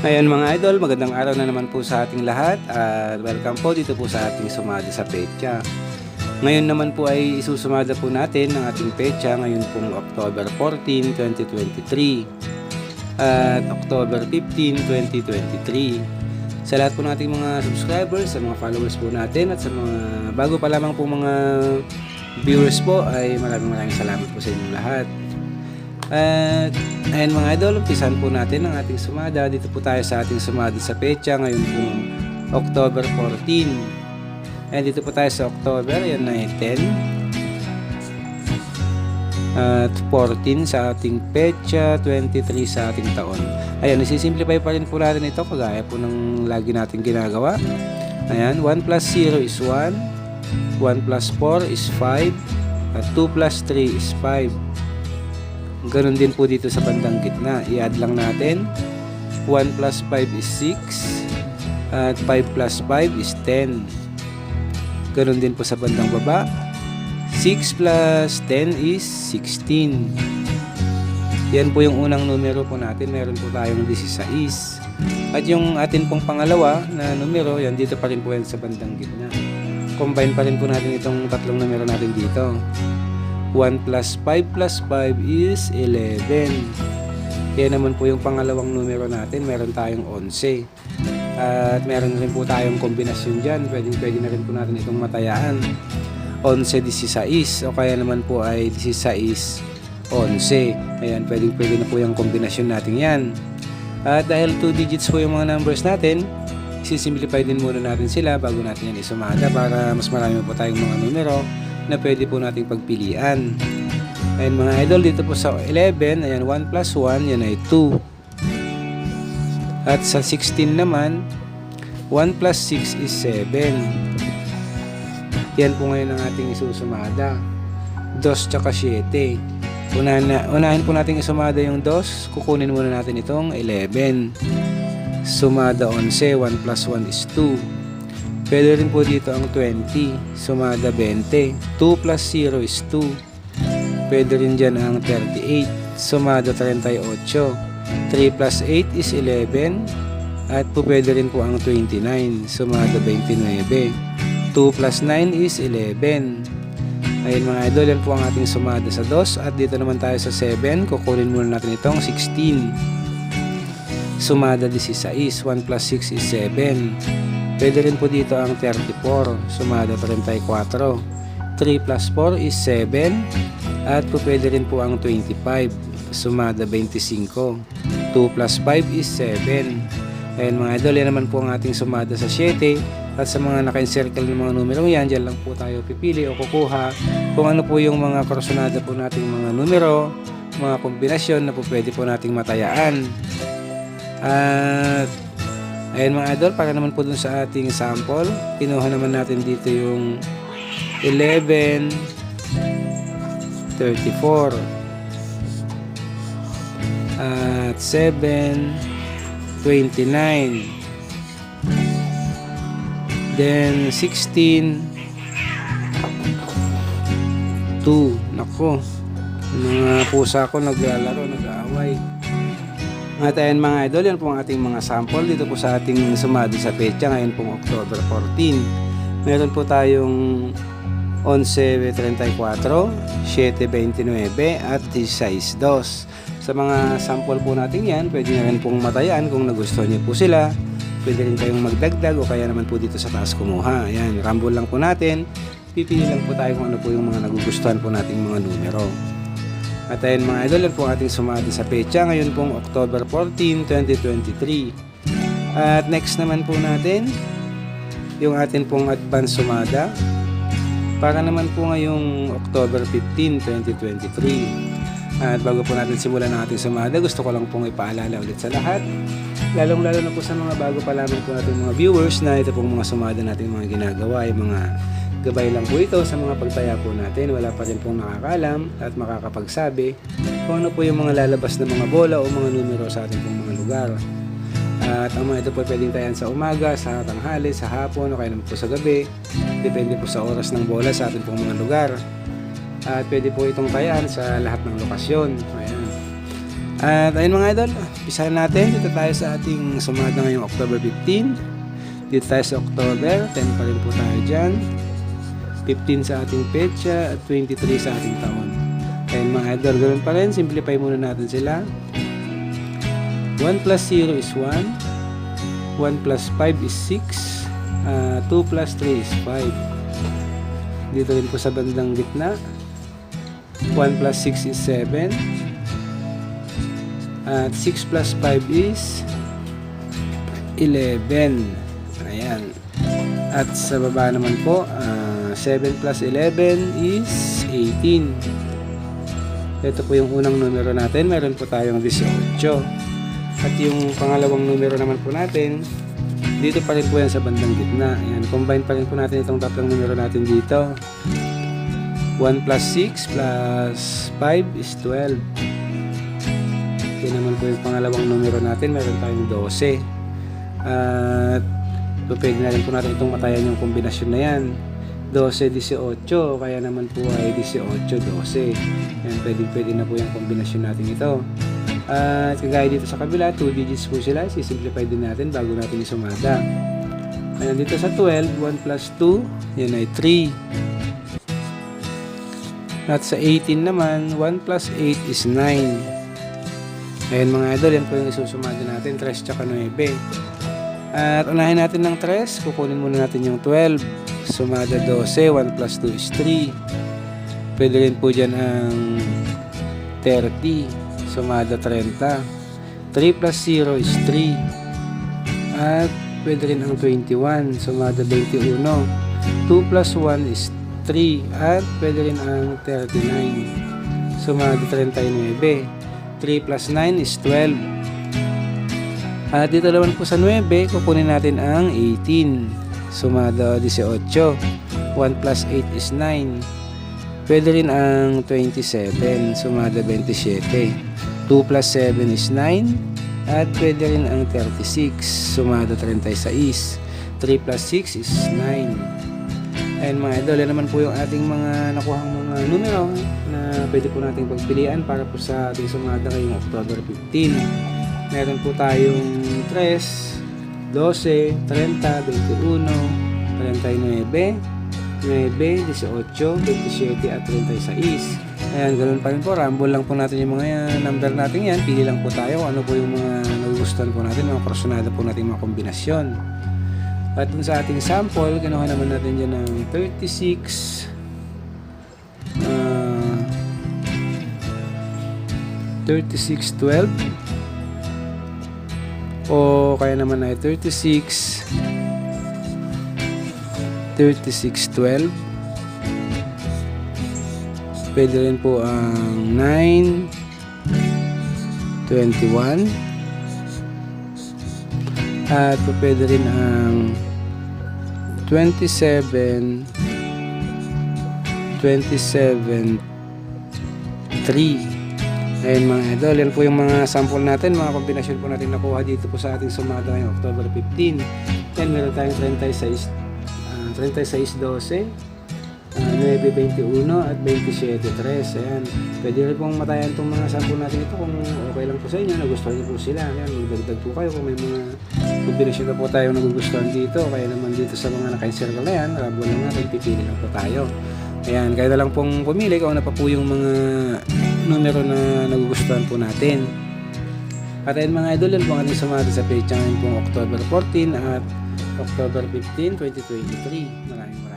Ngayon mga idol, magandang araw na naman po sa ating lahat at welcome po dito po sa ating sumada sa pecha. Ngayon naman po ay isusumada po natin ang ating pecha ngayon pong October 14, 2023 at October 15, 2023. Sa lahat po nating mga subscribers, sa mga followers po natin at sa mga bago pa lamang po mga viewers po ay maraming maraming salamat po sa inyong lahat. At ayun mga idol, umpisan po natin ang ating sumada. Dito po tayo sa ating sumada sa pecha ngayon pong October 14. Ayan, dito po tayo sa October, yan na ay 10. At 14 sa ating pecha, 23 sa ating taon. Ayan, nasisimplify pa rin po natin ito kagaya po ng lagi natin ginagawa. Ayan, 1 plus 0 is 1, 1 plus 4 is 5, at 2 plus 3 is 5. Ganon din po dito sa bandang gitna. I-add lang natin. 1 plus 5 is 6. At 5 plus 5 is 10. Ganon din po sa bandang baba. 6 plus 10 is 16. Yan po yung unang numero po natin. Meron po tayong 16. At yung atin pong pangalawa na numero, yan dito pa rin po yan sa bandang gitna. Combine pa rin po natin itong tatlong numero natin dito. 1 plus 5 plus 5 is 11. Kaya naman po yung pangalawang numero natin, meron tayong 11. At meron rin po tayong kombinasyon dyan. Pwede, pwede na rin po natin itong matayaan. 11-16 o kaya naman po ay 16-11. Ayan, pwede, pwede na po yung kombinasyon natin yan. At dahil 2 digits po yung mga numbers natin, sisimplify din muna natin sila bago natin yan isumada para mas marami po tayong mga numero na pwede po nating pagpilian. Ayan mga idol, dito po sa 11, ayan 1 plus 1, yan ay 2. At sa 16 naman, 1 plus 6 is 7. Yan po ngayon ang ating isusumada. 2 tsaka 7. Unahin, na, unahin po natin isumada yung 2. Kukunin muna natin itong 11. Sumada 11. 1 plus 1 is 2. Pwede rin po dito ang 20. Sumada 20. 2 plus 0 is 2. Pwede rin dyan ang 38. Sumada 38. 3 plus 8 is 11. At po pwede rin po ang 29. Sumada 29. 2 plus 9 is 11. Ayun mga idol, yan po ang ating sumada sa 2. At dito naman tayo sa 7. Kukunin muna natin itong 16. Sumada 16. 1 plus 6 is 7. Pwede rin po dito ang 34. Sumada 34. 3 plus 4 is 7. At pwede rin po ang 25. Sumada 25. 2 plus 5 is 7. Ayun mga idol, yan naman po ang ating sumada sa 7. At sa mga naka-encircle ng mga numero yan, dyan lang po tayo pipili o kukuha kung ano po yung mga korsonada po nating mga numero, mga kombinasyon na po pwede po nating matayaan. At ayun mga idol, para naman po dun sa ating sample, kinuha naman natin dito yung 11, 34, at 7, 29, Then 16 2 Nako Mga pusa ko naglalaro Nag-aaway At ayan mga idol Yan po ang ating mga sample Dito po sa ating sumado sa pecha Ngayon pong October 14 Meron po tayong 11.34 7.29 at 16.2 Sa mga sample po natin yan Pwede na rin pong matayan Kung nagustuhan niyo po sila pwede rin kayong magdagdag o kaya naman po dito sa taas kumuha. Ayan, rumble lang po natin. Pipili lang po tayo kung ano po yung mga nagugustuhan po nating mga numero. At ayun mga idol, yan po ating sumati sa pecha. Ngayon pong October 14, 2023. At next naman po natin, yung atin pong advance sumada. Para naman po ngayong October 15, 2023. At bago po natin simulan ang ating sumada, gusto ko lang pong ipaalala ulit sa lahat. Lalong lalo na po sa mga bago pa lamang po natin mga viewers na ito pong mga sumada natin mga ginagawa ay mga gabay lang po ito sa mga pagtaya po natin. Wala pa rin pong nakakalam at makakapagsabi kung ano po yung mga lalabas na mga bola o mga numero sa ating pong mga lugar. At ang mga ito po pwedeng tayan sa umaga, sa tanghali, sa hapon o kaya naman po sa gabi. Depende po sa oras ng bola sa ating pong mga lugar. At pwede po itong tayan sa lahat ng lokasyon. Ayan. At ayun mga idol, Umpisahan natin. Dito tayo sa ating sumada ngayong October 15. Dito tayo sa October. 10 pa rin po tayo dyan. 15 sa ating petsa at 23 sa ating taon. Ayan mga idol, ganoon pa rin. Simplify muna natin sila. 1 plus 0 is 1. 1 plus 5 is 6. Ah, 2 plus 3 is 5. Dito rin po sa bandang gitna. 1 plus 6 is 7. At 6 plus 5 is 11. Ayan. At sa baba naman po, ah, 7 plus 11 is 18. Ito po yung unang numero natin. Meron po tayong 18. At yung pangalawang numero naman po natin, dito pa rin po yan sa bandang gitna. Ayan, combine pa rin po natin itong tatlong numero natin dito. 1 plus 6 plus 5 is 12. Yan naman po yung pangalawang numero natin. Meron tayong 12. At so, pwede na rin po natin itong matayan yung kombinasyon na yan. 12, 18. Kaya naman po ay 18, 12. Yan, pwede, pwede na po yung kombinasyon natin ito. At kagaya dito sa kabila, 2 digits po sila. Sisimplify din natin bago natin isumada. Ayan, dito sa 12, 1 plus 2, yan ay 3. At sa 18 naman, 1 plus 8 is 9. Ayan mga idol, yan po yung isusumada natin, 3 tsaka 9. At unahin natin ng 3, kukunin muna natin yung 12. Sumada 12, 1 plus 2 is 3. Pwede rin po dyan ang 30. Sumada 30. 3 plus 0 is 3. At pwede rin ang 21. Sumada 21. 2 plus 1 is 3. At pwede rin ang 39. Sumada 39. 3 plus 9 is 12. At dito naman po sa 9, kukunin natin ang 18. Sumada 18. 1 plus 8 is 9. Pwede rin ang 27. Sumada 27. 2 plus 7 is 9. At pwede rin ang 36. Sumada 36. 3 plus 6 is 9. Ayan mga idol, yan naman po yung ating mga nakuhang mga numero na pwede po nating pagpilian para po sa sumada ngayong October 15. Meron po tayong 3, 12, 30, 21, 39, 9, 18, 27 at 36. Ayan, ganoon pa rin po. Rumble lang po natin yung mga yan, number natin yan. Pili lang po tayo ano po yung mga nagugustuhan po natin, mga krosonada po natin mga kombinasyon. At dun sa ating sample, kinuha naman natin dyan ng 36, 36, 12, o kaya naman ay 36, 36, 12, pwede rin po ang 9, 21, at pwede rin ang 27 27 3 Ayun mga idol, yan po yung mga sample natin, mga kombinasyon po natin nakuha dito po sa ating sumada ngayong October 15. Yan, meron tayong 36, ah, 36 12, uh, 9.21 at 27.3. Ayan. Pwede rin pong matayan itong mga sample natin ito kung okay lang po sa inyo, nagustuhan niyo po sila. Ayan, magdagdag po kayo kung may mga kombinasyon na po tayo nagugustuhan dito. Kaya naman dito sa mga naka-encircle na yan, rabo lang natin, pipili lang po tayo. Ayan, kaya na lang pong pumili kung ano pa po yung mga numero na nagugustuhan po natin. At ayun mga idol, yan po ang ating sumati sa page ngayon pong October 14 at October 15, 2023. Maraming maraming.